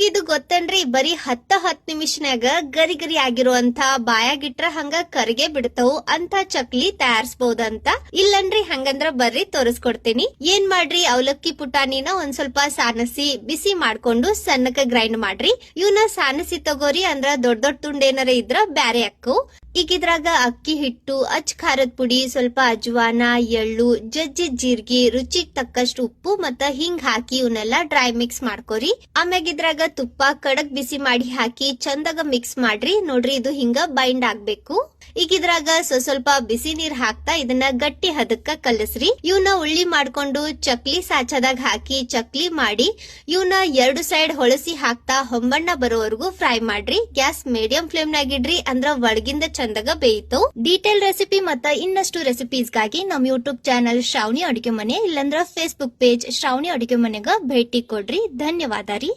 ನಿಮಗಿದು ಗೊತ್ತನ್ರಿ? ಬರೀ ಹತ್ತ ಹತ್ ನಿಮಿಷನ್ಯಾಗ ಗರಿ ಗರಿ ಆಗಿರುವಂತ ಬಾಯಾಗಿಟ್ರ ಹಂಗ ಕರಿಗೆ ಬಿಡ್ತಾವು ಅಂತ ಚಕ್ಲಿ ತಯಾರಿಸಬಹುದಂತ ಇಲ್ಲನ್ರಿ, ಹಂಗಂದ್ರ ಬರ್ರಿ ತೋರಿಸ್ಕೊಡ್ತೀನಿ. ಏನ್ ಮಾಡ್ರಿ, ಅವಲಕ್ಕಿ ಪುಟಾಣಿನ ಒಂದ್ ಸ್ವಲ್ಪ ಸಾನಸಿ ಬಿಸಿ ಮಾಡ್ಕೊಂಡು ಸಣ್ಣಕ ಗ್ರೈಂಡ್ ಮಾಡ್ರಿ. ಇವನ ಸಾನಸಿ ತಗೋರಿ ಅಂದ್ರ ದೊಡ್ಡ ದೊಡ್ಡ ತುಂಡ ಏನಾರ ಇದ್ರ ಬ್ಯಾರೆ ಅಕ್ಕು. ಈಗ ಇದ್ರಾಗ ಅಕ್ಕಿ ಹಿಟ್ಟು, ಅಚ್ ಖಾರದ ಪುಡಿ, ಸ್ವಲ್ಪ ಅಜ್ವಾನ, ಎಳ್ಳು, ಜಜ್ಜಿ ಜೀರ್ಗಿ, ರುಚಿಗೆ ತಕ್ಕಷ್ಟು ಉಪ್ಪು ಮತ್ತ ಹಿಂಗ್ ಹಾಕಿ ಇವನ್ನೆಲ್ಲ ಡ್ರೈ ಮಿಕ್ಸ್ ಮಾಡ್ಕೋರಿ. ಆಮ್ಯಾಗ ಇದ್ರಾಗ ತುಪ್ಪ ಕಡಕ್ ಬಿಸಿ ಮಾಡಿ ಹಾಕಿ ಚಂದಾಗ ಮಿಕ್ಸ್ ಮಾಡ್ರಿ. ನೋಡ್ರಿ ಇದು ಹಿಂಗ ಬೈಂಡ್ ಆಗ್ಬೇಕು. ಈಗ ಇದ್ರಾಗ ಸ್ವಸ್ವಲ್ಪ ಬಿಸಿ ನೀರ್ ಹಾಕ್ತಾ ಇದನ್ನ ಗಟ್ಟಿ ಹದಕ್ಕ ಕಲಸ್ರಿ. ಇವನ್ನ ಉಳ್ಳಿ ಮಾಡ್ಕೊಂಡು ಚಕ್ಲಿ ಸಾಚದಾಗ ಹಾಕಿ ಚಕ್ಲಿ ಮಾಡಿ ಇವನ್ನ ಎರಡು ಸೈಡ್ ಹೊಳಸಿ ಹಾಕ್ತಾ ಹೊಂಬಣ್ಣ ಬರೋವರೆಗೂ ಫ್ರೈ ಮಾಡ್ರಿ. ಗ್ಯಾಸ್ ಮೀಡಿಯಂ ಫ್ಲೇಮ್ ನಾಗಿಡ್ರಿ ಅಂದ್ರ ಒಳಗಿಂದ ಚಂದಾಗ ಬೇಯಿತು. ಡೀಟೇಲ್ ರೆಸಿಪಿ ಮತ್ತ ಇನ್ನಷ್ಟು ರೆಸಿಪೀಸ್ಗಾಗಿ ನಮ್ ಯೂಟ್ಯೂಬ್ ಚಾನಲ್ ಶ್ರಾವಣಿ ಅಡುಗೆ ಮನೆ ಇಲ್ಲಂದ್ರ ಫೇಸ್ಬುಕ್ ಪೇಜ್ ಶ್ರಾವಣಿ ಅಡುಗೆ ಮನೆಗ ಭೇಟಿ ಕೊಡ್ರಿ. ಧನ್ಯವಾದ ರೀ.